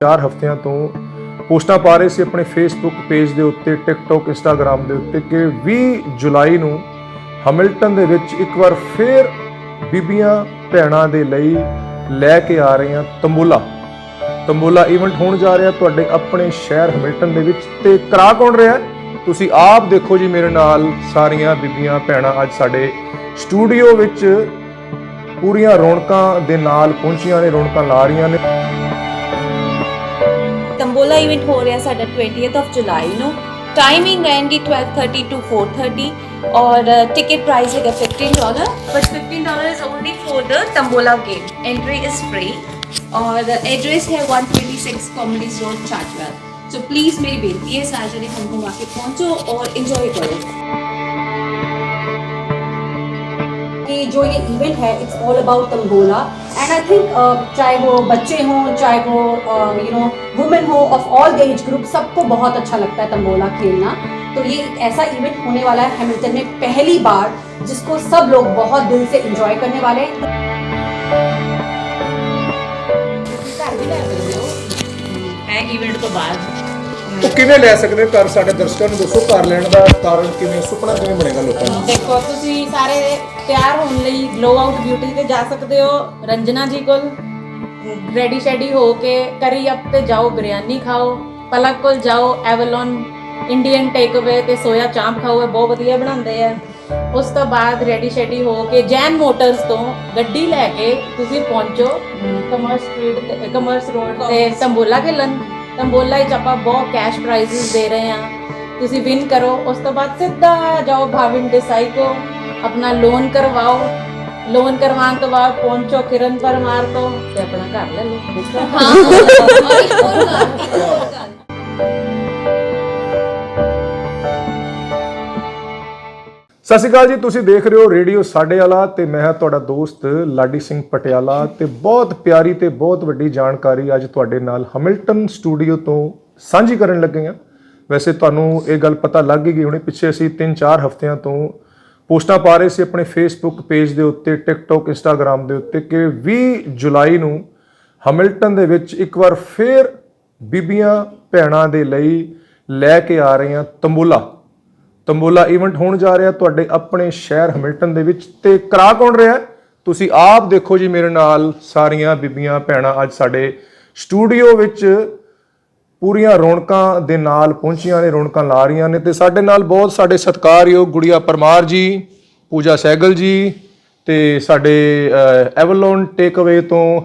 4 ਹਫ਼ਤਿਆਂ ਤੋਂ ਪੋਸਟਾਂ ਪਾ ਰਹੇ ਸੀ ਆਪਣੇ ਫੇਸਬੁੱਕ ਪੇਜ ਦੇ ਉੱਤੇ ਟਿਕਟੌਕ ਇੰਸਟਾਗ੍ਰam ਦੇ ਉੱਤੇ ਕਿ 20 ਜੁਲਾਈ ਨੂੰ ਹੈਮਿਲਟਨ ਦੇ ਵਿੱਚ ਇੱਕ ਵਾਰ ਫੇਰ ਬੀਬੀਆਂ ਭੈਣਾਂ ਦੇ ਲਈ ਲੈ ਕੇ ਆ ਰਹੇ ਹਾਂ ਤੰਬੂਲਾ। ਤੰਬੂਲਾ ਇਵੈਂਟ ਹੋਣ ਜਾ ਰਿਹਾ ਤੁਹਾਡੇ ਆਪਣੇ ਸ਼ਹਿਰ ਹੈਮਿਲਟਨ ਦੇ ਵਿੱਚ ਤੇ ਕਰਾ ਕੌਣ ਰਿਹਾ? ਤੁਸੀਂ ਆਪ ਦੇਖੋ ਜੀ ਮੇਰੇ ਨਾਲ ਸਾਰੀਆਂ ਬੀਬੀਆਂ ਭੈਣਾਂ ਅੱਜ ਸਾਡੇ ਸਟੂਡੀਓ ਵਿੱਚ ਪੂਰੀਆਂ ਰੌਣਕਾਂ ਦੇ ਨਾਲ ਪਹੁੰਚੀਆਂ ਨੇ, ਰੌਣਕਾਂ ਲਾ ਰਹੀਆਂ ਨੇ। ਅਗਲਾ ਇਵੈਂਟ ਹੋ ਰਿਹਾ ਸਾਡਾ 20th ਆਫ ਜੁਲਾਈ ਨੂੰ। ਟਾਈਮਿੰਗ ਰਹੇਗੀ 12:30 ਟੂ 4:30 ਔਰ ਟਿਕਟ ਪ੍ਰਾਈਸ ਹੈਗਾ 15 dollar but 15 dollar is only for the tambola game entry is free ਔਰ ਐਡਰੈਸ ਹੈ 126 community road Chartwell so please ਮੇਰੀ ਬੇਨਤੀ ਹੈ ਸਾਰੇ ਜਣੇ ਹਮਕੋ ਆ ਕੇ ਪਹੁੰਚੋ ਔਰ ਇੰਜੋਏ ਕਰੋ कि जो ये इवेंट है it's all about tambola and I think चाहे वो बच्चे हों, चाहे वो यू नो वुमेन हो ऑफ ऑल एज ग्रुप सबको बहुत अच्छा लगता है तंबोला खेलना तो ये एक ऐसा इवेंट होने वाला है हैमिल्टन में पहली बार जिसको सब लोग बहुत दिल से एंजॉय करने वाले हैं ਹੈ ਇਵੈਂਟ ਤੋਂ ਬਾਅਦ ਉਹ ਕਿਵੇਂ ਲੈ ਸਕਦੇ ਹੋ ਘਰ ਸਾਡੇ ਦਰਸ਼ਕਾਂ ਨੂੰ ਦੱਸੋ ਘਰ ਲੈਣ ਦਾ ਕਾਰਨ ਕਿਵੇਂ ਸੁਪਨਾ ਕਿਵੇਂ ਬਣੇਗਾ ਲੋਕਾਂ ਨੂੰ ਦੇਖੋ ਤੁਸੀਂ ਸਾਰੇ ਤਿਆਰ ਹੋਣ ਲਈ ਗਲੋ ਆਊਟ ਬਿਊਟੀ ਤੇ ਜਾ ਸਕਦੇ ਹੋ ਰੰਜਨਾ ਜੀ ਕੋਲ ਰੈਡੀ ਸ਼ੈਡੀ ਹੋ ਕੇ ਕਰੀ ਅਪ ਤੇ ਜਾਓ ਬਿਰਿਆਨੀ ਖਾਓ ਪਲਕ ਕੋਲ ਜਾਓ, ਐਵਲੋਨ, ਇੰਡੀਅਨ ਟੇਕ ਅਵੇ ਤੇ ਸੋਇਆ ਚਾਂਪ ਖਾਓ, ਇਹ ਬਹੁਤ ਵਧੀਆ ਬਣਾਉਂਦੇ ਆ। ਉਸ ਤੋਂ ਬਾਅਦ ਰੈਡੀ ਸ਼ੈਡੀ ਹੋ ਕੇ ਜੈਨ ਮੋਟਰਸ ਤੋਂ ਗੱਡੀ ਲੈ ਕੇ ਤੁਸੀਂ ਪਹੁੰਚੋ ਕਮਰਸ ਸਟਰੀਟ ਤੇ, ਕਮਰਸ ਰੋਡ ਤੇ ਤੰਬੋਲਾ ਖੇਲਣ। ਤੰਬੋਲਾ ਵਿੱਚ ਆਪਾਂ ਬਹੁਤ ਕੈਸ਼ ਪ੍ਰਾਈਜ਼ਸ ਦੇ ਰਹੇ ਹਾਂ। ਤੁਸੀਂ ਵਿਨ ਕਰੋ। ਉਸ ਤੋਂ ਬਾਅਦ ਸਿੱਧਾ ਜਾਓ ਭਾਵਿਨ ਦੇਸਾਈ ਕੋ ਆਪਣਾ ਲੋਨ ਕਰਵਾਓ। ਲੋਨ ਕਰਵਾਉਣ ਤੋਂ ਬਾਅਦ ਪਹੁੰਚੋ ਕਿਰਨ ਪਰਮਾਰ ਤੋਂ ਤੇ ਆਪਣਾ ਘਰ ਲੈ ਲਓ ਸਤਿ ਸ਼੍ਰੀ ਅਕਾਲ ਜੀ ਤੁਸੀਂ ਦੇਖ ਰਹੇ ਹੋ ਰੇਡੀਓ ਸਾਡੇ ਵਾਲਾ ਤੇ ਮੈਂ ਹਾਂ ਤੁਹਾਡਾ ਦੋਸਤ ਲਾਡੀ ਸਿੰਘ ਪਟਿਆਲਾ ਤੇ ਬਹੁਤ ਪਿਆਰੀ ਤੇ ਬਹੁਤ ਵੱਡੀ ਜਾਣਕਾਰੀ ਅੱਜ ਤੁਹਾਡੇ ਨਾਲ ਹੈਮਿਲਟਨ ਸਟੂਡੀਓ ਤੋਂ ਸਾਂਝੀ ਕਰਨ ਲੱਗੇ ਹਾਂ ਵੈਸੇ ਤੁਹਾਨੂੰ ਇਹ ਗੱਲ ਪਤਾ ਲੱਗ ਹੀ ਗਈ ਹੋਣੀ ਪਿੱਛੇ ਅਸੀਂ 3-4 ਹਫ਼ਤਿਆਂ ਤੋਂ ਪੋਸਟਾਂ ਪਾ ਰਹੇ ਸੀ ਆਪਣੇ ਫੇਸਬੁੱਕ ਪੇਜ ਦੇ ਉੱਤੇ ਟਿਕਟੌਕ ਇੰਸਟਾਗ੍ਰam ਦੇ ਉੱਤੇ ਕਿ 20 ਜੁਲਾਈ ਨੂੰ ਹਮਿਲਟਨ ਦੇ ਵਿੱਚ ਇੱਕ ਵਾਰ ਫੇਰ ਬੀਬੀਆਂ ਭੈਣਾਂ ਦੇ ਲਈ ਲੈ ਕੇ ਆ ਰਹੀਆਂ ਤੰਬੂਲਾ। ਤੰਬੋਲਾ ਇਵੈਂਟ ਹੋਣ ਜਾ ਰਿਹਾ, ਤੁਹਾਡੇ ਆਪਣੇ ਸ਼ਹਿਰ ਹਮਿਲਟਨ ਦੇ ਵਿੱਚ। ਤੇ ਕਰਾ ਕੌਣ ਰਿਹਾ? ਤੁਸੀਂ ਆਪ ਦੇਖੋ ਜੀ ਮੇਰੇ ਨਾਲ ਸਾਰੀਆਂ ਬੀਬੀਆਂ ਭੈਣਾਂ ਅੱਜ ਸਾਡੇ ਸਟੂਡੀਓ ਵਿੱਚ ਪੂਰੀਆਂ ਰੌਣਕਾਂ ਦੇ ਨਾਲ ਪਹੁੰਚੀਆਂ ਨੇ, ਰੌਣਕਾਂ ਲਾ ਰਹੀਆਂ ਨੇ ਤੇ ਸਾਡੇ ਨਾਲ ਬਹੁਤ ਸਾਡੇ ਸਤਿਕਾਰਯੋਗ ਗੁੜੀਆ ਪਰਮਾਰ ਜੀ, ਪੂਜਾ ਸੈਗਲ ਜੀ ਤੇ ਸਾਡੇ ਐਵਲੋਨ ਟੇਕ ਅਵੇ ਤੋਂ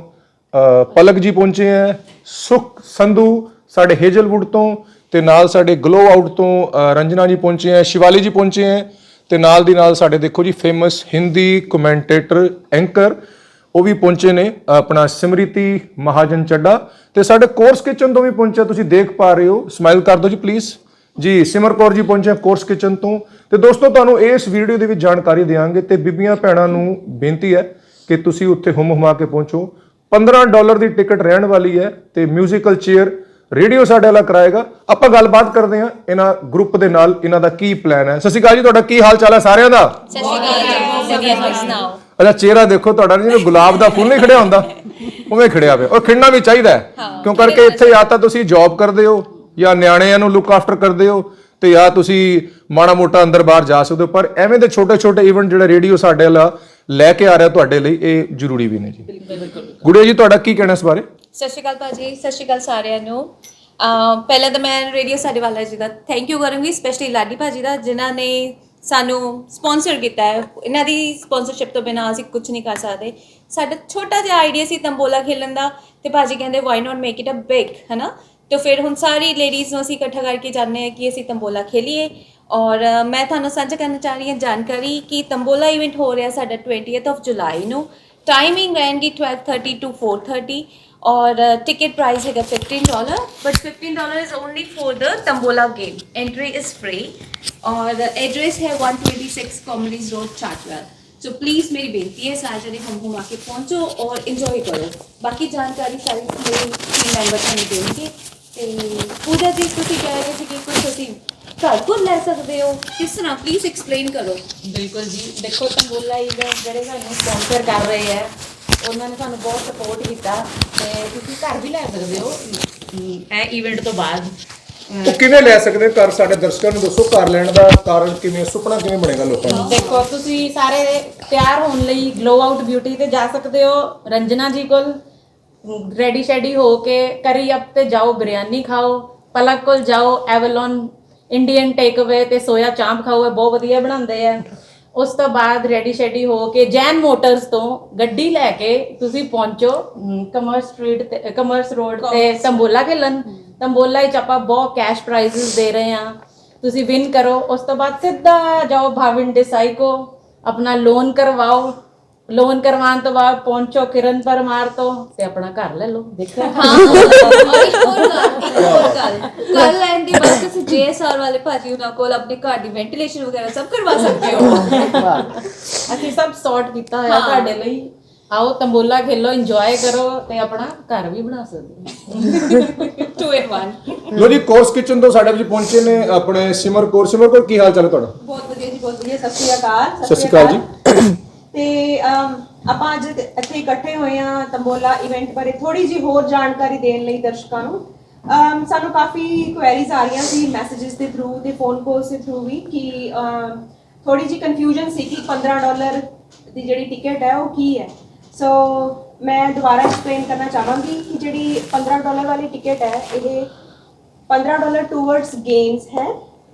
ਪਲਕ ਜੀ ਪਹੁੰਚੇ ਹੈ, ਸੁਖ ਸੰਧੂ ਸਾਡੇ ਹੇਜਲਵੁੱਡ ਤੋਂ ਤੇ ਨਾਲ ਸਾਡੇ ਗਲੋ ਆਊਟ ਤੋਂ ਰੰਜਨਾ ਜੀ ਪਹੁੰਚੇ ਹੈ, ਸ਼ਿਵਾਲੀ ਜੀ ਪਹੁੰਚੇ ਹੈ ਤੇ ਨਾਲ ਦੀ ਨਾਲ ਸਾਡੇ ਦੇਖੋ ਜੀ ਫੇਮਸ ਹਿੰਦੀ ਕਮੈਂਟੇਟਰ ਐਂਕਰ ਉਹ ਵੀ ਪਹੁੰਚੇ ਨੇ ਆਪਣਾ ਸਿਮਰਿਤੀ ਮਹਾਜਨ ਚੱਡਾ ਤੇ ਸਾਡੇ ਕੋਰਸ ਕਿਚਨ ਤੋਂ ਵੀ ਪਹੁੰਚਿਆ ਤੁਸੀਂ ਦੇਖ ਪਾ ਰਹੇ ਹੋ ਸਮਾਈਲ ਕਰ ਦਿਓ ਜੀ ਪਲੀਜ਼ ਜੀ ਸਿਮਰ ਕੌਰ ਜੀ ਪਹੁੰਚੇ ਕੋਰਸ ਕਿਚਨ ਤੋਂ ਤੇ ਦੋਸਤੋ ਤੁਹਾਨੂੰ ਇਸ ਵੀਡੀਓ ਦੇ ਵਿੱਚ ਜਾਣਕਾਰੀ ਦੇਵਾਂਗੇ ਤੇ ਬੀਬੀਆਂ ਭੈਣਾਂ ਨੂੰ ਬੇਨਤੀ ਹੈ ਕਿ ਤੁਸੀਂ ਉੱਥੇ ਹੁਮ ਹੁਮਾ ਕੇ ਪਹੁੰਚੋ 15 ਡਾਲਰ ਦੀ ਟਿਕਟ ਰਹਿਣ ਵਾਲੀ ਹੈ ਤੇ 뮤지컬 ਚੇਅਰ ਰੇਡੀਓ ਸਾਡੇ ਵਾਲਾ ਕਰਾਏਗਾ ਆਪਾਂ ਗੱਲਬਾਤ ਕਰਦੇ ਹਾਂ ਇਹਨਾਂ ਗਰੁੱਪ ਦੇ ਨਾਲ ਇਹਨਾਂ ਦਾ ਕੀ ਪਲਾਨ ਹੈ ਸਤਿ ਸ਼੍ਰੀ ਅਕਾਲ ਜੀ ਤੁਹਾਡਾ ਕੀ ਹਾਲ ਚਾਲ ਹੈ ਸਾਰਿਆਂ ਦਾ ਸਤਿ ਸ਼੍ਰੀ ਅਕਾਲ ਜੀ ਵਧੀਆ ਤੁਸੀਂ ਸੁਣਾਓ ਅੱਛਾ ਚਿਹਰਾ ਦੇਖੋ ਤੁਹਾਡਾ ਜਿਵੇਂ ਗੁਲਾਬ ਦਾ ਫੁੱਲ ਨਹੀਂ ਖੜਿਆ ਹੁੰਦਾ ਉਵੇਂ ਖੜਿਆ ਪਿਆ ਔਰ ਖਿੜਨਾ ਵੀ ਚਾਹੀਦਾ ਹੈ। ਕਿਉਂ ਕਰਕੇ ਇੱਥੇ ਜਾਂ ਤਾਂ ਤੁਸੀਂ ਜੌਬ ਕਰਦੇ ਹੋ ਜਾਂ ਨਿਆਣਿਆਂ ਨੂੰ ਲੁੱਕ ਆਫਟਰ ਕਰਦੇ ਹੋ ਤੇ ਜਾਂ ਤੁਸੀਂ ਮਾੜਾ ਮੋਟਾ ਅੰਦਰ ਬਾਹਰ ਜਾ ਸਕਦੇ ਹੋ ਪਰ ਐਵੇਂ ਦੇ ਛੋਟੇ ਛੋਟੇ ਇਵੈਂਟ ਜਿਹੜਾ ਰੇਡੀਓ ਸਾਡੇ ਵਾਲਾ ਲੈ ਕੇ ਆ ਰਿਹਾ ਤੁਹਾਡੇ ਲਈ ਇਹ ਜ਼ਰੂਰੀ ਵੀ ਨੇ ਜੀ। ਗੁੜੀਆ ਜੀ ਤੁਹਾਡਾ ਕੀ ਕਹਿਣਾ ਇਸ ਬਾਰੇ? ਸਤਿ ਸ਼੍ਰੀ ਅਕਾਲ ਭਾਜੀ ਸਤਿ ਸ਼੍ਰੀ ਅਕਾਲ ਸਾਰਿਆਂ ਨੂੰ। ਅਮ ਪਹਿਲਾਂ ਤਾਂ ਮੈਂ ਰੇਡੀਓ ਸਾਡੇ ਵਾਲਾ ਜੀ ਦਾ ਥੈਂਕ ਯੂ ਕਰੂੰਗੀ ਸਪੈਸ਼ਲੀ ਲਾਡੀ ਭਾਜੀ ਦਾ ਜਿਨ੍ਹਾਂ ਨੇ ਸਾਨੂੰ ਸਪਾਂਸਰ ਕੀਤਾ ਹੈ। ਇਹਨਾਂ ਦੀ ਸਪਾਂਸਰਸ਼ਿਪ ਤੋਂ ਬਿਨਾਂ ਅਸੀਂ ਕੁਝ ਨਹੀਂ ਕਰ ਸਕਦੇ। ਸਾਡਾ ਛੋਟਾ ਜਿਹਾ ਆਈਡੀਆ ਸੀ ਤੰਬੋਲਾ ਖੇਲਣ ਦਾ ਤੇ ਭਾਜੀ ਕਹਿੰਦੇ why not make it a big ਹੈਨਾ? ਤੇ ਫਿਰ ਹੁਣ ਸਾਰੀ ਲੇਡੀਜ਼ ਨੂੰ ਅਸੀਂ ਇਕੱਠਾ ਕਰਕੇ ਜਾਂਦੇ ਹਾਂ ਕਿ ਅਸੀਂ ਤੰਬੋਲਾ ਖੇਲੀਏ। ਔਰ ਅ, ਮੈਂ ਤੁਹਾਨੂੰ ਸਾਂਝਾ ਕਰਨਾ ਚਾਹ ਰਹੀ ਹਾਂ ਜਾਣਕਾਰੀ ਕਿ ਤੰਬੋਲਾ ਇਵੈਂਟ ਹੋ ਰਿਹਾ ਸਾਡਾ 20th ਆਫ ਜੁਲਾਈ ਨੂੰ। ਟਾਈਮਿੰਗ ਰਹੇਗੀ 12:30 to 4:30 और ticket price है $15 but $15 is only for the Tambola game. Entry is free और address है 126 Comedies Road Chartwell. So so, please मेरी बेनती है सारे जने हम घुमा के पहुँचो और इन्जॉय करो बाकी जानकारी सारी मेरे टीम मैंबर ਤੁਹਾਨੂੰ ਦੇਣਗੇ ਤੇ ਪੂਜਾ ਜੀ ਤੁਸੀਂ ਕਹਿ ਰਹੇ ਸੀ ਕਿ ਕੁਝ ਤੁਸੀਂ ਘਰ ਕੋਲ ਲੈ ਸਕਦੇ ਹੋ ਕਿਸ ਤਰ੍ਹਾਂ ਪਲੀਜ਼ ਐਕਸਪਲੇਨ ਕਰੋ ਬਿਲਕੁਲ ਜੀ ਦੇਖੋ ਤੰਬੋਲਾ ਇਹ ਜਿਹੜੇ ਸਾਨੂੰ ਸਪਾਂਸਰ ਕਰ ਰਹੇ ਹੈ ਉਹਨਾਂ ਨੇ ਸਾਨੂੰ ਬਹੁਤ ਸਪੋਰਟ ਕੀਤਾ ਤੇ ਤੁਸੀਂ ਘਰ ਵੀ ਲੈ ਸਕਦੇ ਹੋ ਇਹ ਇਵੈਂਟ ਤੋਂ ਬਾਅਦ। ਉਹ ਕਿਵੇਂ ਲੈ ਸਕਦੇ ਘਰ? ਸਾਡੇ ਦਰਸ਼ਕਾਂ ਨੂੰ ਦੱਸੋ ਘਰ ਲੈਣ ਦਾ ਕਾਰਨ ਕਿਵੇਂ ਸੁਪਨਾ ਕਿਵੇਂ ਬਣੇਗਾ ਲੋਕਾਂ ਨੂੰ ਦੇਖੋ ਤੁਸੀਂ ਸਾਰੇ ਤਿਆਰ ਹੋਣ ਲਈ ਗਲੋ ਆਊਟ ਬਿਊਟੀ ਤੇ ਜਾ ਸਕਦੇ ਹੋ ਰੰਜਨਾ ਜੀ ਕੋਲ ਰੈਡੀ ਸ਼ੈਡੀ ਹੋ ਕੇ ਕਰੀ ਅਪ ਤੇ ਜਾਓ ਬਿਰਿਆਨੀ ਖਾਓ ਪਲਕ ਕੋਲ ਜਾਓ ਐਵਲਨ ਇੰਡੀਅਨ ਟੇਕ ਅਵੇ ਤੇ ਸੋਇਆ ਚਾਂਪ ਖਾਓ ਇਹ ਬਹੁਤ ਵਧੀਆ ਬਣਾਉਂਦੇ ਆ। ਉਸ ਤੋਂ ਬਾਅਦ ਰੈਡੀ ਸ਼ੈਡੀ ਹੋ ਕੇ ਜੈਨ ਮੋਟਰਸ ਤੋਂ ਗੱਡੀ ਲੈ ਕੇ ਤੁਸੀਂ ਪਹੁੰਚੋ ਕਮਰਸ ਸਟਰੀਟ ਤੇ ਕਮਰਸ ਰੋਡ ਤੇ ਤੰਬੋਲਾ ਖੇਲਣ। ਤੰਬੋਲਾ ਵਿੱਚ ਆਪਾਂ ਬਹੁਤ ਕੈਸ਼ ਪ੍ਰਾਈਜ਼ਸ ਦੇ ਰਹੇ ਆ ਤੁਸੀਂ ਵਿਨ ਕਰੋ। ਉਸ ਤੋਂ ਬਾਅਦ ਸਿੱਧਾ ਜਾਓ ਭਾਵਿਨ ਡਿਸਾਈ ਕੋ ਆਪਣਾ ਲੋਨ ਕਰਵਾਓ। ਲੋਨ ਕਰਵਾਉਣ ਤੋਂ ਬਾਅਦ ਪਹੁੰਚੋ ਕਿਰਨ ਪਰਮਾਰ ਤੋਂ ਤੇ ਆਪਣਾ ਘਰ ਲੈ ਲਓ ਦੇਖੋ ਹਾਂ ਔਰ ਇੱਕ ਹੋਰ ਗੱਲ ਇੱਕ ਹੋਰ ਗੱਲ। ਕੱਲ ਲੈਣ ਦੀ ਬਾਅਦ ਤੁਸੀਂ ਜੇਐਸਆਰ ਵਾਲੇ ਭਾਜੀ ਉਹਨਾਂ ਕੋਲ ਆਪਣੇ ਘਰ ਦੀ ਵੈਂਟੀਲੇਸ਼ਨ ਵਗੈਰਾ ਸਭ ਕਰਵਾ ਸਕਦੇ ਹੋ। ਅਸੀਂ ਸਭ ਸੌਰਟ ਕੀਤਾ ਹੋਇਆ। ਤੁਹਾਡੇ ਲਈ। ਆਓ ਤੰਬੋਲਾ ਖੇਲੋ ਇੰਜੋਏ ਕਰੋ ਤੇ ਆਪਣਾ ਘਰ ਵੀ ਬਣਾ ਸਕਦੇ ਹੋ। 2 in 1 ਲੋ ਜੀ ਕੋਰਸ ਕਿਚਨ ਤੋਂ ਸਾਡੇ ਵਿੱਚ ਪਹੁੰਚੇ ਨੇ ਆਪਣੇ ਸਿਮਰ ਕੋਰ। ਸਿਮਰ ਕੋਰ ਕੀ ਹਾਲ ਚਾਲ ਹੈ ਤੁਹਾਡਾ? ਬਹੁਤ ਵਧੀਆ ਜੀ ਬਹੁਤ ਵਧੀਆ। ਸਤਿ ਸ਼੍ਰੀ ਅਕਾਲ। ਸਤਿ ਸ਼੍ਰੀ ਅਕਾਲ ਜੀ। ਤੇ ਆਪਾਂ ਅੱਜ ਇੱਥੇ ਇਕੱਠੇ ਹੋਏ ਆ ਤੰਬੋਲਾ ਇਵੈਂਟ ਬਾਰੇ ਥੋੜੀ ਜੀ ਹੋਰ ਜਾਣਕਾਰੀ ਦੇਣ ਲਈ ਦਰਸ਼ਕਾਂ ਨੂੰ। ਸਾਨੂੰ ਕਾਫੀ ਕੁਐਰੀਜ਼ ਆ ਰਹੀਆਂ ਸੀ ਮੈਸੇजेस ਦੇ ਥਰੂ ਤੇ ਫੋਨ ਕਾਲਸ ਦੇ ਥਰੂ ਵੀ ਕਿ ਥੋੜੀ ਜੀ ਕਨਫਿਊਜ਼ਨ ਸੀ ਕਿ 15 ਡਾਲਰ ਦੀ ਜਿਹੜੀ ਟਿਕਟ ਹੈ ਉਹ ਕੀ ਹੈ। ਸੋ ਮੈਂ ਦੁਬਾਰਾ ਐਕਸਪਲੇਨ ਕਰਨਾ ਚਾਹਾਂਗੀ ਕਿ ਜਿਹੜੀ 15 ਡਾਲਰ ਵਾਲੀ ਟਿਕਟ ਹੈ, ਇਹ 15 ਡਾਲਰ ਟੂਵਰਡਸ ਗੇਮਸ ਹੈ।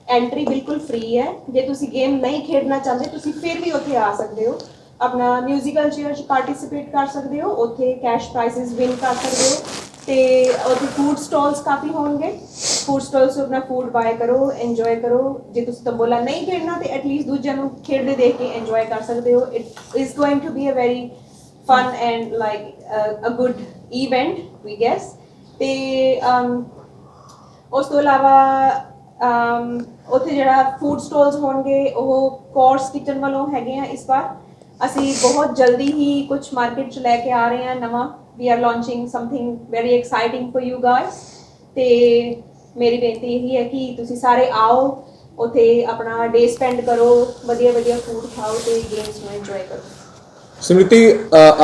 ਐਂਟਰੀ ਬਿਲਕੁਲ ਫ੍ਰੀ ਹੈ। ਜੇ ਤੁਸੀਂ ਗੇਮ ਨਹੀਂ ਖੇਡਣਾ ਚਾਹੁੰਦੇ, ਤੁਸੀਂ ਫਿਰ ਵੀ ਉੱਥੇ ਆ ਸਕਦੇ ਹੋ। ਆਪਣਾ ਮਿਊਜ਼ੀਕਲ ਚੇਅਰ 'ਚ ਪਾਰਟਿਸਿਪੇਟ ਕਰ ਸਕਦੇ ਹੋ, ਉੱਥੇ ਕੈਸ਼ ਪ੍ਰਾਈਜ਼ਸ ਵਿਨ ਕਰ ਸਕਦੇ ਹੋ ਤੇ ਉੱਥੇ ਫੂਡ ਸਟਾਲਸ ਕਾਫੀ ਹੋਣਗੇ। ਫੂਡ ਸਟਾਲਸ ਤੋਂ ਆਪਣਾ ਫੂਡ ਬਾਏ ਕਰੋ ਇੰਜੋਏ ਕਰੋ। ਜੇ ਤੁਸੀਂ ਤੰਬੋਲਾ ਨਹੀਂ ਖੇਡਣਾ ਤੇ ਐਟਲੀਸਟ ਦੂਜਿਆਂ ਨੂੰ ਖੇਡਦੇ ਦੇਖ ਕੇ ਇੰਜੋਏ ਕਰ ਸਕਦੇ ਹੋ। It is going to be a very fun and like a good good event, we ਤੇ um, ਉਸ ਤੋਂ ਇਲਾਵਾ um, ਉੱਥੇ ਜਿਹੜਾ ਫੂਡ ਸਟਾਲਸ ਹੋਣਗੇ, ਉਹ ਕੋਰਸ ਕਿਚਨ ਵੱਲੋਂ ਹੈਗੇ ਆ ਇਸ ਵਾਰ। ਅਸੀਂ ਬਹੁਤ ਜਲਦੀ ਹੀ ਕੁਝ ਮਾਰਕੀਟ 'ਚ ਲੈ ਕੇ ਆ ਰਹੇ ਹਾਂ ਨਵਾਂ। We are launching something very exciting for you guys ਤੇ ਮੇਰੀ ਬੇਨਤੀ ਇਹ ਹੈ ਕਿ ਤੁਸੀਂ ਸਾਰੇ ਆਓ ਉਥੇ ਆਪਣਾ ਡੇ ਸਪੈਂਡ ਕਰੋ ਵਧੀਆ ਵਧੀਆ ਫੂਡ ਖਾਓ ਤੇ ਗੇਮਸ ਨੂੰ ਇੰਜੋਏ ਕਰੋ। स्मृति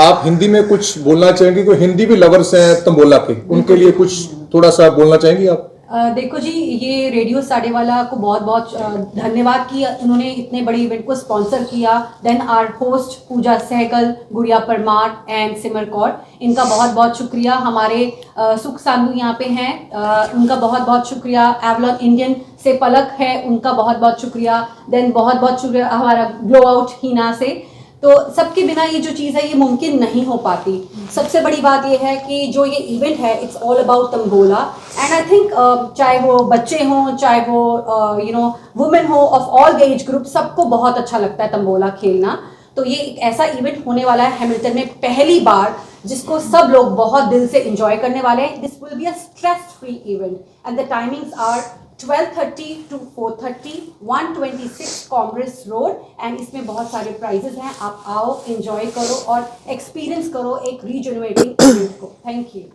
आप हिंदी में कुछ बोलना चाहेंगी कोई हिंदी भी लवर्स हैं तंबोला के उनके लिए कुछ थोड़ा सा बोलना चाहेंगी आप देखो जी, ये रेडियो साडे वाला को बहुत बहुत धन्यवाद कि उन्होंने इतने बड़े इवेंट को स्पॉन्सर किया। Then are host Pooja Sehgal, Gudiya Parmar and सिमर कौर, इनका बहुत बहुत शुक्रिया। हमारे सुख सांधु यहाँ पे हैं। उनका बहुत बहुत शुक्रिया। एवलॉन इंडियन से पलक है, उनका बहुत बहुत शुक्रिया। देन बहुत बहुत शुक्रिया हमारा ग्लो आउट हीना से। तो सबके बिना ये जो चीज़ है, ये मुमकिन नहीं हो पाती। सबसे बड़ी बात ये है कि जो ये इवेंट है it's all about tambola and I think चाहे वो बच्चे हों, चाहे वो यू नो वुमेन हो ऑफ़ ऑल एज ग्रुप सबको बहुत अच्छा लगता है तंबोला खेलना। तो ये एक ऐसा इवेंट होने वाला है हैमिल्टन में पहली बार, जिसको सब लोग बहुत दिल से इंजॉय करने वाले हैं। This will be a stress free event and the timings are 12:30 to 4:30 126 commerce road and इसमें बहुत सारे प्राइजेस हैं आप आओ एंजॉय करो और एक्सपीरियंस करो एक रीजनरेटिंग इवेंट को थैंक यू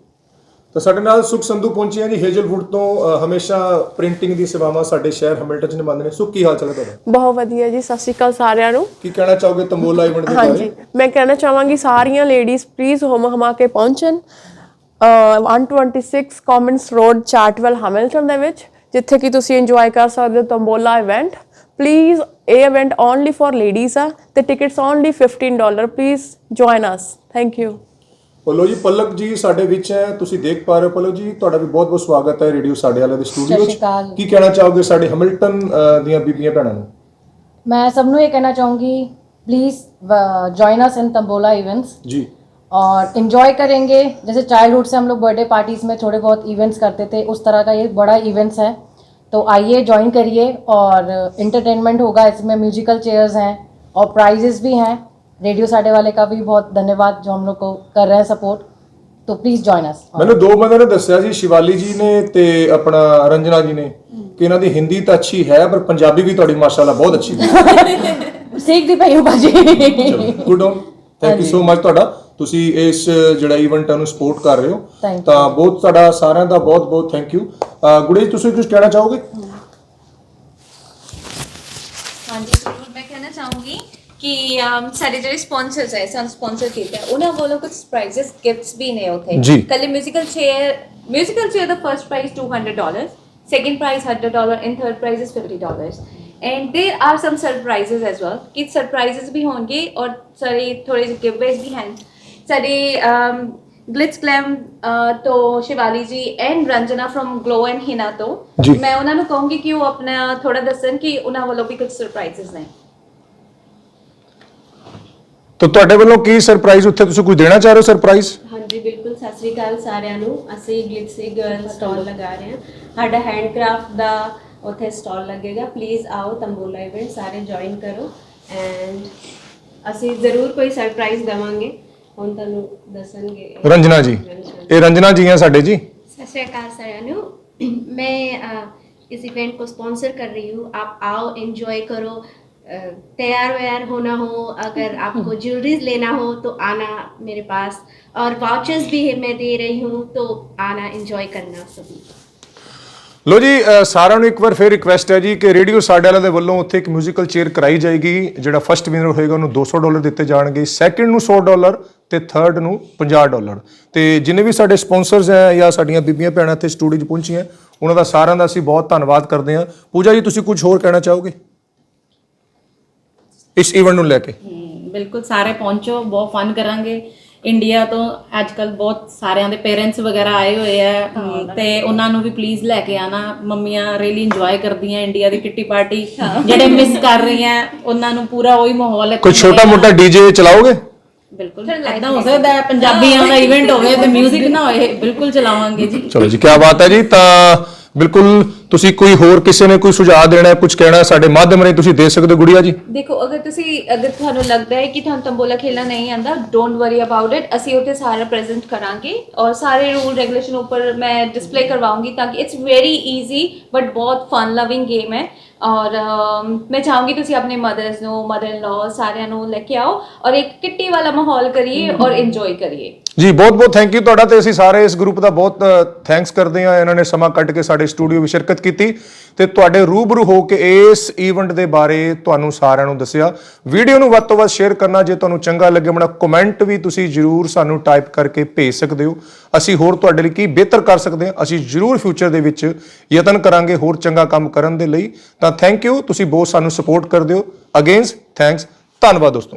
ਤਾਂ ਸਾਡੇ ਨਾਲ ਸੁਖ ਸੰਧੂ ਪਹੁੰਚੇ ਆ ਜੀ ਹੇਜਲਵੁੱਡ ਤੋਂ ਅ, ਹਮੇਸ਼ਾ ਪ੍ਰਿੰਟਿੰਗ ਦੀ ਸੇਵਾਵਾਂ ਸਾਡੇ ਸ਼ਹਿਰ ਹੈਮਿਲਟਨ ਚ ਨਿਭਾਉਂਦੇ ਨੇ ਸੁਖ ਕੀ ਹਾਲ ਚਾਲ ਹੈ ਤੁਹਾਡਾ ਬਹੁਤ ਵਧੀਆ ਜੀ ਸਤਿ ਸ਼੍ਰੀ ਅਕਾਲ ਸਾਰਿਆਂ ਨੂੰ ਕੀ ਕਹਿਣਾ ਚਾਹੋਗੇ ਤੰਬੋਲਾ ਇਵੈਂਟ ਦੇ ਹਾਂਜੀ ਬਾਰੇ ਮੈਂ ਕਹਿਣਾ ਚਾਹਾਂਗੀ ਸਾਰੀਆਂ ਲੇਡੀਜ਼ ਪਲੀਜ਼ ਹੋਮ ਹਮਾ ਕੇ ਪਹੁੰਚਣ ਅਹ 126 ਕਾਮਨਸ ਰੋਡ ਚਾਰਟਵੈਲ ਹੈਮਿਲਟਨ ਦੇ ਵਿੱਚ ਜਿੱਥੇ ਕਿ ਤੁਸੀਂ ਇੰਜੋਏ ਕਰ ਸਕਦੇ ਹੋ ਤੰਬੋਲਾ ਇਵੈਂਟ ਪਲੀਜ਼ ਇਹ ਇਵੈਂਟ ਓਨਲੀ ਫॉर ਲੇਡੀਜ਼ ਆ ਤੇ tickets only 15 dollar please join us thank you Pallo ji Palak ji ਸਾਡੇ ਵਿੱਚ ਹੈ। ਤੁਸੀਂ ਦੇਖ ਪਾ ਰਹੇ ਹੋ ਪੱਲੋ ਜੀ ਤੁਹਾਡਾ ਵੀ ਬਹੁਤ ਬਹੁਤ ਸਵਾਗਤ ਹੈ ਰੇਡੀਓ ਸਾਡੇ ਵਾਲੇ ਦੇ ਸਟੂਡੀਓ ਵਿੱਚ ਕੀ ਕਹਿਣਾ ਚਾਹੋਗੇ ਸਾਡੇ ਹੈਮਿਲਟਨ ਦੀਆਂ ਬੀਬੀਆਂ ਭੈਣਾਂ ਨੂੰ? ਮੈਂ ਸਭ ਨੂੰ ਇਹ ਕਹਿਣਾ ਚਾਹੂੰਗੀ please join us in tambola events ਜੀ। और इन्जॉय करेंगे जैसे चाइल्डहुड से हम लोग बर्थडे पार्टीज़ में थोड़े बहुत इवेंट्स करते थे उस तरह का ये बड़ा इवेंट्स है तो आइए ज्वाइन करिए और इंटरटेनमेंट होगा इसमें म्यूजिकल चेयर्स हैं और प्राइजेस भी हैं रेडियो साडे वाले का भी बहुत धन्यवाद जो हम लोग को कर रहे हैं सपोर्ट तो प्लीज़ ज्वाइन अस ਮੈਨੂੰ ਦੋ ਬੰਦਿਆਂ ਨੇ ਦੱਸਿਆ ਸੀ ਸ਼ਿਵਾਲੀ ਜੀ ਨੇ ਤੇ ਆਪਣਾ ਰੰਜਨਾ ਜੀ ਨੇ ਕਿ ਇਹਨਾਂ ਦੀ ਹਿੰਦੀ ਤਾਂ ਅੱਛੀ ਹੈ ਪਰ ਪੰਜਾਬੀ ਵੀ ਤੁਹਾਡੀ ਮਾਸ਼ਾਅੱਲਾ ਬਹੁਤ ਅੱਛੀ ਹੈ सीख दी पाई हूँ बाजी ਚਲੋ good on thank you so much ਤੁਹਾਡਾ ਤੁਸੀਂ ਇਸ ਜਿਹੜਾ ਇਵੈਂਟ ਨੂੰ ਸਪੋਰਟ ਕਰ ਰਹੇ ਹੋ। ਤਾਂ ਬਹੁਤ ਤੁਹਾਡਾ ਸਾਰਿਆਂ ਦਾ ਬਹੁਤ ਬਹੁਤ ਥੈਂਕ ਯੂ ਗੁੜੇ ਤੁਸੀਂ ਕੁਝ ਕਹਿਣਾ ਚਾਹੋਗੇ? ਹਾਂਜੀ ਜ਼ਰੂਰ। ਮੈਂ ਕਹਿਣਾ ਚਾਹੂੰਗੀ ਕਿ ਸਾਡੇ ਜਿਹੜੇ ਸਪਾਂਸਰਸ ਹੈ ਸਾਨੂੰ ਸਪਾਂਸਰ ਕੀਤਾ ਉਹਨਾਂ ਵੱਲੋਂ ਕੁਝ ਪ੍ਰਾਈਜ਼ਸ ਗਿਫਟਸ ਵੀ ਨੇ ਉਥੇ। ਕੱਲੇ 뮤지컬 chair 뮤지컬 chair the first prize 200 dollar second prize $100 and third prize is $50 and there are some surprises as well kids surprises bhi honge aur sare thode giveaways bhi hain ਸਾਡੇ ਗਲਿਟਸ ਗਲੈਮ ਤੋਂ Shivali ji and Ranjana from glow and Hina ਤੋਂ ਮੈਂ ਉਹਨਾਂ ਨੂੰ ਕਹੂੰਗੀ ਕਿ ਉਹ ਆਪਣਾ ਥੋੜਾ ਦੱਸਣ ਕਿ ਉਹਨਾਂ ਵੱਲੋਂ ਵੀ ਕੁਝ ਸਰਪ੍ਰਾਈਜ਼ਸ ਨੇ ਤਾਂ ਤੁਹਾਡੇ ਵੱਲੋਂ ਕੀ ਸਰਪ੍ਰਾਈਜ਼ ਉੱਥੇ ਤੁਸੀਂ ਕੁਝ ਦੇਣਾ ਚਾਹ ਰਹੇ ਹੋ ਸਰਪ੍ਰਾਈਜ਼ ਹਾਂਜੀ ਬਿਲਕੁਲ ਸਤਿ ਸ੍ਰੀ ਅਕਾਲ ਸਾਰਿਆਂ ਨੂੰ ਅਸੀਂ ਗਲਿਟਸੀ ਗਰਲ ਸਟਾਲ ਲਗਾ ਰਹੇ ਹਾਂ ਸਾਡਾ ਹੈਂਡਕ੍ਰਾਫਟ ਦਾ ਉੱਥੇ ਸਟਾਲ ਲੱਗੇਗਾ ਪਲੀਜ਼ ਆਓ ਤੰਬੋਲਾ ਇਵੈਂਟ ਸਾਰੇ ਜੁਆਇਨ ਕਰੋ ਐਂਡ ਅਸੀਂ ਜ਼ਰੂਰ ਕੋਈ ਸਰਪ੍ਰਾਈਜ਼ ਦਵਾਂਗੇ ਹੁਣ ਤੁਹਾਨੂੰ ਦੱਸਣਗੇ ਰੰਜਨਾ ਜੀ ਇਹ ਰੰਜਨਾ ਜੀ ਆ ਸਾਡੇ ਜੀ सत श्रीकाल सरानू मैं अ, इस इवेंट को स्पॉन्सर कर रही हूँ आप आओ एंजॉय करो अ, तैयार वैयार होना हो अगर आपको ज्वेलरीज लेना हो तो आना मेरे पास और वाउचर्स भी है मैं दे रही हूँ तो आना एंजॉय करना सभी ਲੋ ਜੀ ਸਾਰਿਆਂ ਨੂੰ ਇੱਕ ਵਾਰ ਫੇਰ ਰਿਕੁਐਸਟ ਹੈ ਜੀ ਕਿ ਰੇਡੀਓ ਸਾਡੇ ਵਾਲਿਆਂ ਦੇ ਵੱਲੋਂ ਉੱਥੇ ਇੱਕ ਮਿਊਜ਼ੀਕਲ ਚੇਅਰ ਕਰਾਈ ਜਾਏਗੀ, ਜਿਹੜਾ ਫਰਸਟ ਵਿਨਰ ਹੋਏਗਾ, ਉਹਨੂੰ 200 ਡਾਲਰ ਦਿੱਤੇ ਜਾਣਗੇ ਸੈਕਿੰਡ ਨੂੰ 100 ਡਾਲਰ ਤੇ ਥਰਡ ਨੂੰ 50 ਡਾਲਰ। ਤੇ ਜਿੰਨੇ ਵੀ ਸਾਡੇ ਸਪਾਂਸਰਸ ਹੈ ਜਾਂ ਸਾਡੀਆਂ ਬੀਬੀਆਂ ਭੈਣਾਂ ਇੱਥੇ ਸਟੂਡੀਓ 'ਚ ਪਹੁੰਚੀਆਂ, ਉਹਨਾਂ ਦਾ ਸਾਰਿਆਂ ਦਾ ਅਸੀਂ ਬਹੁਤ ਧੰਨਵਾਦ ਕਰਦੇ ਹਾਂ। ਪੂਜਾ ਜੀ, ਤੁਸੀਂ ਕੁਝ ਹੋਰ ਕਹਿਣਾ ਚਾਹੋਗੇ? ਇਸ ਈਵੈਂਟ ਨੂੰ ਲੈ ਕੇ। ਬਿਲਕੁਲ, ਸਾਰੇ ਪਹੁੰਚੋ, ਬਹੁਤ ਫਨ ਕਰਾਂਗੇ। ਇੰਡੀਆ ਤੋਂ ਅੱਜ ਕੱਲ ਬਹੁਤ ਸਾਰਿਆਂ ਦੇ ਪੇਰੈਂਟਸ ਵਗੈਰਾ ਆਏ ਹੋਏ ਆ ਤੇ ਉਹਨਾਂ ਨੂੰ ਵੀ ਪਲੀਜ਼ ਲੈ ਕੇ ਆਣਾ। ਮੰਮੀਆਂ ਰੀਲੀ ਇੰਜੋਏ ਕਰਦੀਆਂ ਇੰਡੀਆ ਦੀ ਕਿੱਟੀ ਪਾਰਟੀ ਜਿਹੜੇ ਮਿਸ ਕਰ ਰਹੀਆਂ ਉਹਨਾਂ ਨੂੰ ਪੂਰਾ ਉਹੀ ਮਾਹੌਲ ਕੋਈ ਛੋਟਾ ਮੋਟਾ ਡੀਜੇ ਚਲਾਓਗੇ? ਬਿਲਕੁਲ। ਐਦਾਂ ਹੋ ਸਕਦਾ ਹੈ ਪੰਜਾਬੀਆਂ ਦਾ ਇਵੈਂਟ ਹੋਵੇ ਤੇ 뮤직 ਨਾ ਹੋਏ। ਬਿਲਕੁਲ ਚਲਾਵਾਂਗੇ ਜੀ। ਚਲੋ ਜੀ ਕੀ ਬਾਤ ਹੈ ਜੀ। ਤਾਂ ਬਿਲਕੁਲ ਤੁਸੀਂ ਕੋਈ ਹੋਰ ਕਿਸੇ ਨੇ ਕੋਈ ਸੁਝਾਅ ਦੇਣਾ ਹੈ ਕੁਝ ਕਹਿਣਾ ਹੈ, ਸਾਡੇ ਮਾਧਿਅਮ ਰਾਹੀਂ ਤੁਸੀਂ ਦੇ ਸਕਦੇ ਹੋ ਗੁੜੀਆ ਜੀ? ਦੇਖੋ ਅਗਰ ਤੁਸੀਂ ਅਗਰ ਤੁਹਾਨੂੰ ਲੱਗਦਾ ਹੈ ਕਿ ਤੁਹਾਨੂੰ ਤੰਬੋਲਾ ਖੇਲਣਾ ਨਹੀਂ ਆਂਦਾ ਡੋਂਟ ਵਰੀ ਅਬਾਊਟ ਇਟ ਅਸੀਂ ਉੱਥੇ ਸਾਰਾ ਪ੍ਰੈਜ਼ੈਂਟ ਕਰਾਂਗੇ ਔਰ ਸਾਰੇ ਰੂਲ ਰੈਗੂਲੇਸ਼ਨ ਉੱਪਰ ਮੈਂ ਡਿਸਪਲੇ ਕਰਵਾਉਂਗੀ ਤਾਂ ਕਿ ਇਟਸ ਵੈਰੀ ਈਜ਼ੀ ਬਟ ਬਹੁਤ ਫਨ ਲਵਿੰਗ ਗੇਮ ਹੈ। ਔਰ ਮੈਂ ਚਾਹੂੰਗੀ ਤੁਸੀਂ ਆਪਣੇ ਮਦਰਸ ਨੂੰ ਮਦਰ ਇਨ ਲਾ ਸਾਰਿਆਂ ਨੂੰ ਲੈ ਕੇ ਆਓ ਔਰ ਇੱਕ ਕਿੱਟੀ ਵਾਲਾ ਮਾਹੌਲ ਕਰੀਏ ਔਰ ਇੰਜੋਏ ਕਰੀਏ। ਜੀ, ਬਹੁਤ ਬਹੁਤ ਥੈਂਕ ਯੂ ਤੁਹਾਡਾ ਤੇ ਅਸੀਂ ਸਾਰੇ ਇਸ ਗਰੁੱਪ ਦਾ ਬਹੁਤ ਥੈਂਕਸ ਕਰਦੇ ਹਾਂ। ਇਹਨਾਂ ਨੇ ਸਮਾਂ ਕੱਢ ਕੇ ਸਾਡੇ ਸਟੂਡੀਓ ਵਿੱਚ ਸ਼ਿਰਕਤ ਕੀਤੀ ਤੇ ਤੁਹਾਡੇ ਰੂਬਰੂ ਹੋ ਕੇ ਇਸ ਈਵੈਂਟ ਦੇ ਬਾਰੇ ਤੁਹਾਨੂੰ ਸਾਰਿਆਂ ਨੂੰ ਦੱਸਿਆ। ਵੀਡੀਓ ਨੂੰ ਵੱਧ ਤੋਂ ਵੱਧ ਸ਼ੇਅਰ ਕਰਨਾ, ਜੇ ਤੁਹਾਨੂੰ ਚੰਗਾ ਲੱਗੇ ਬਣਾ ਕਮੈਂਟ ਵੀ ਤੁਸੀਂ ਜਰੂਰ ਸਾਨੂੰ ਟਾਈਪ ਕਰਕੇ ਭੇਜ ਸਕਦੇ ਹੋ। ਅਸੀਂ ਹੋਰ ਤੁਹਾਡੇ ਲਈ ਕੀ ਬਿਹਤਰ ਕਰ ਸਕਦੇ ਹਾਂ, ਅਸੀਂ ਜਰੂਰ ਫਿਊਚਰ ਦੇ ਵਿੱਚ ਯਤਨ ਕਰਾਂਗੇ ਹੋਰ ਚੰਗਾ ਕੰਮ ਕਰਨ ਦੇ ਲਈ। ਤਾਂ ਥੈਂਕ ਯੂ ਤੁਸੀਂ ਬਹੁਤ ਸਾਨੂੰ ਸਪੋਰਟ ਕਰਦੇ ਹੋ। ਅਗੇਨਸ ਥੈਂਕਸ ਧੰਨਵਾਦ ਦੋਸਤੋ।